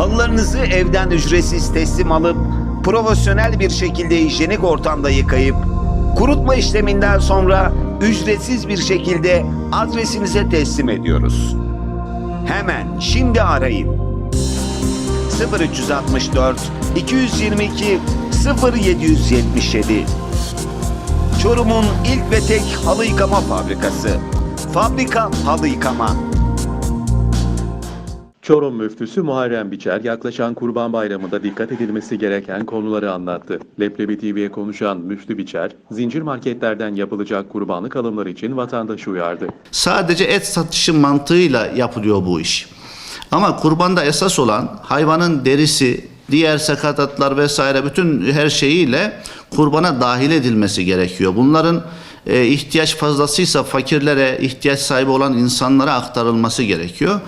Halılarınızı evden ücretsiz teslim alıp profesyonel bir şekilde hijyenik ortamda yıkayıp kurutma işleminden sonra ücretsiz bir şekilde adresinize teslim ediyoruz. Hemen şimdi arayın. 0364 222 0777 Çorum'un ilk ve tek halı yıkama fabrikası. Fabrika halı yıkama. Çorum müftüsü Muharrem Biçer yaklaşan Kurban Bayramı'nda dikkat edilmesi gereken konuları anlattı. Leblebi TV'ye konuşan müftü Biçer, zincir marketlerden yapılacak kurbanlık alımları için vatandaşı uyardı. Sadece et satışı mantığıyla yapılıyor bu iş. Ama kurbanda esas olan hayvanın derisi, diğer sakatatlar vesaire bütün her şeyiyle kurbana dahil edilmesi gerekiyor. Bunların e, ihtiyaç fazlasıysa fakirlere, ihtiyaç sahibi olan insanlara aktarılması gerekiyor.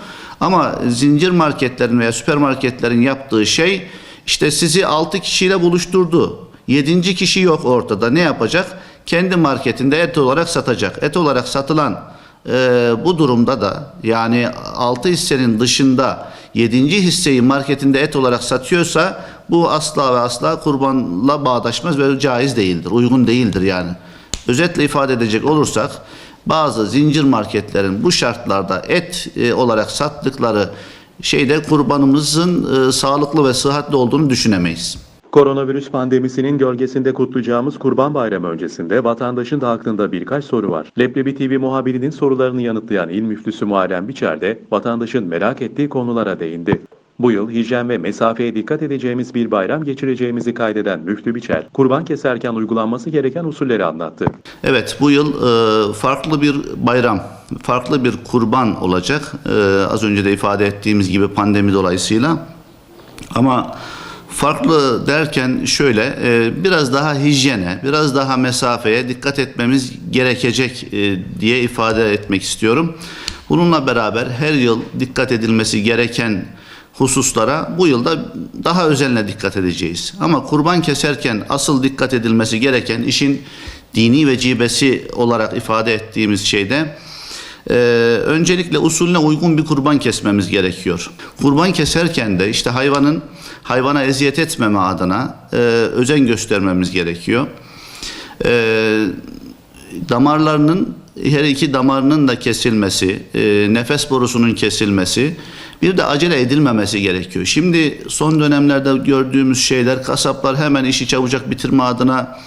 Ama zincir marketlerin veya süpermarketlerin yaptığı şey işte sizi 6 kişiyle buluşturdu. 7. kişi yok ortada. Ne yapacak? Kendi marketinde et olarak satacak. Et olarak satılan e, bu durumda da yani 6 hissenin dışında 7. hisseyi marketinde et olarak satıyorsa bu asla ve asla kurbanla bağdaşmaz ve caiz değildir. Uygun değildir yani. Özetle ifade edecek olursak bazı zincir marketlerin bu şartlarda et e, olarak sattıkları şeyde kurbanımızın e, sağlıklı ve sıhhatli olduğunu düşünemeyiz. Koronavirüs pandemisinin gölgesinde kutlayacağımız Kurban Bayramı öncesinde vatandaşın da aklında birkaç soru var. Leblebi TV muhabirinin sorularını yanıtlayan İl Müftüsü Muharrem Biçer de vatandaşın merak ettiği konulara değindi. Bu yıl hijyen ve mesafeye dikkat edeceğimiz bir bayram geçireceğimizi kaydeden Müftü Biçer, kurban keserken uygulanması gereken usulleri anlattı. Evet bu yıl e, farklı bir bayram, farklı bir kurban olacak. E, az önce de ifade ettiğimiz gibi pandemi dolayısıyla. Ama farklı derken şöyle e, biraz daha hijyene, biraz daha mesafeye dikkat etmemiz gerekecek diye ifade etmek istiyorum. Bununla beraber her yıl dikkat edilmesi gereken hususlara bu yılda daha özenle dikkat edeceğiz. Ama kurban keserken asıl dikkat edilmesi gereken işin dini vecibesi olarak ifade ettiğimiz şeyde ee, öncelikle usulüne uygun bir kurban kesmemiz gerekiyor. Kurban keserken de işte hayvanın hayvana eziyet etmeme adına e, özen göstermemiz gerekiyor. Ee, damarlarının her iki damarının da kesilmesi, e, nefes borusunun kesilmesi, bir de acele edilmemesi gerekiyor. Şimdi son dönemlerde gördüğümüz şeyler kasaplar hemen işi çabucak bitirme adına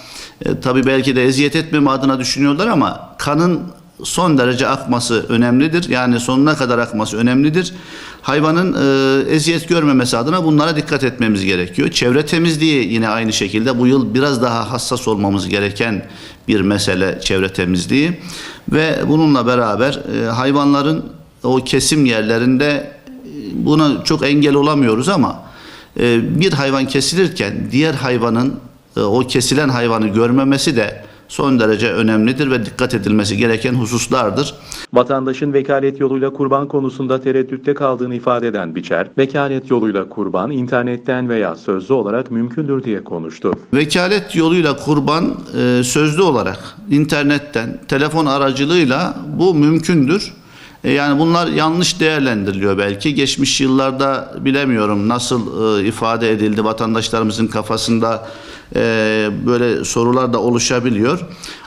e, tabii belki de eziyet etmeme adına düşünüyorlar ama kanın son derece akması önemlidir. Yani sonuna kadar akması önemlidir. Hayvanın e, eziyet görmemesi adına bunlara dikkat etmemiz gerekiyor. Çevre temizliği yine aynı şekilde bu yıl biraz daha hassas olmamız gereken bir mesele çevre temizliği. Ve bununla beraber e, hayvanların o kesim yerlerinde e, buna çok engel olamıyoruz ama e, bir hayvan kesilirken diğer hayvanın e, o kesilen hayvanı görmemesi de son derece önemlidir ve dikkat edilmesi gereken hususlardır. Vatandaşın vekalet yoluyla kurban konusunda tereddütte kaldığını ifade eden Biçer, vekalet yoluyla kurban internetten veya sözlü olarak mümkündür diye konuştu. Vekalet yoluyla kurban e, sözlü olarak internetten, telefon aracılığıyla bu mümkündür. E, yani bunlar yanlış değerlendiriliyor belki. Geçmiş yıllarda bilemiyorum nasıl e, ifade edildi vatandaşlarımızın kafasında e, böyle sorular da oluşabiliyor.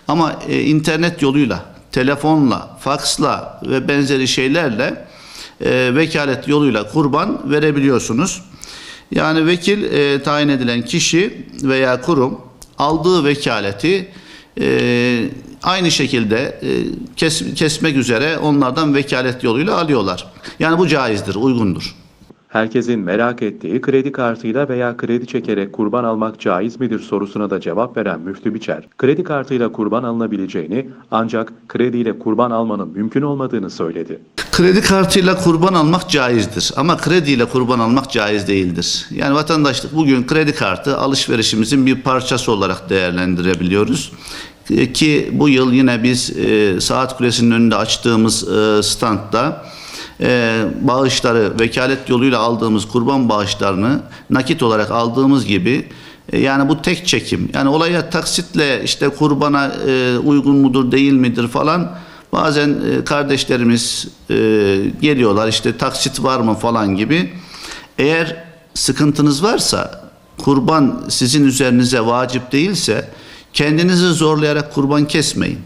Ama e, internet yoluyla, telefonla, faksla ve benzeri şeylerle e, vekalet yoluyla kurban verebiliyorsunuz. Yani vekil tayin edilen kişi veya kurum aldığı vekaleti aynı şekilde kes, kesmek üzere onlardan vekalet yoluyla alıyorlar. Yani bu caizdir, uygundur. Herkesin merak ettiği kredi kartıyla veya kredi çekerek kurban almak caiz midir sorusuna da cevap veren Müftü Biçer, kredi kartıyla kurban alınabileceğini ancak krediyle kurban almanın mümkün olmadığını söyledi. Kredi kartıyla kurban almak caizdir ama krediyle kurban almak caiz değildir. Yani vatandaşlık bugün kredi kartı alışverişimizin bir parçası olarak değerlendirebiliyoruz. Ki bu yıl yine biz e, Saat Kulesi'nin önünde açtığımız e, e, bağışları vekalet yoluyla aldığımız kurban bağışlarını nakit olarak aldığımız gibi e, yani bu tek çekim. Yani olaya taksitle işte kurbana e, uygun mudur değil midir falan bazen e, kardeşlerimiz e, geliyorlar işte taksit var mı falan gibi. Eğer sıkıntınız varsa kurban sizin üzerinize vacip değilse kendinizi zorlayarak kurban kesmeyin.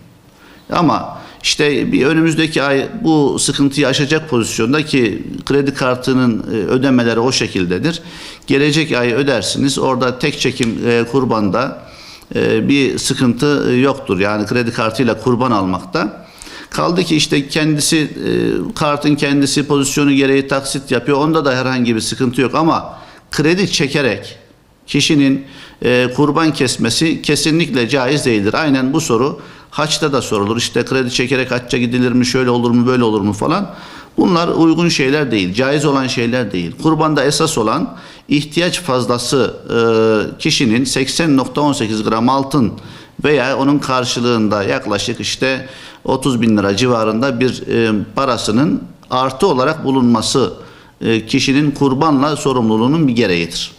Ama işte bir önümüzdeki ay bu sıkıntıyı aşacak pozisyonda ki kredi kartının e, ödemeleri o şekildedir. Gelecek ay ödersiniz. Orada tek çekim e, kurbanda e, bir sıkıntı yoktur. Yani kredi kartıyla kurban almakta. Kaldı ki işte kendisi kartın kendisi pozisyonu gereği taksit yapıyor. Onda da herhangi bir sıkıntı yok ama kredi çekerek kişinin kurban kesmesi kesinlikle caiz değildir. Aynen bu soru haçta da sorulur. İşte kredi çekerek hacca gidilir mi, şöyle olur mu, böyle olur mu falan. Bunlar uygun şeyler değil, caiz olan şeyler değil. Kurbanda esas olan ihtiyaç fazlası e, kişinin 80.18 gram altın veya onun karşılığında yaklaşık işte 30 bin lira civarında bir e, parasının artı olarak bulunması e, kişinin kurbanla sorumluluğunun bir gereğidir.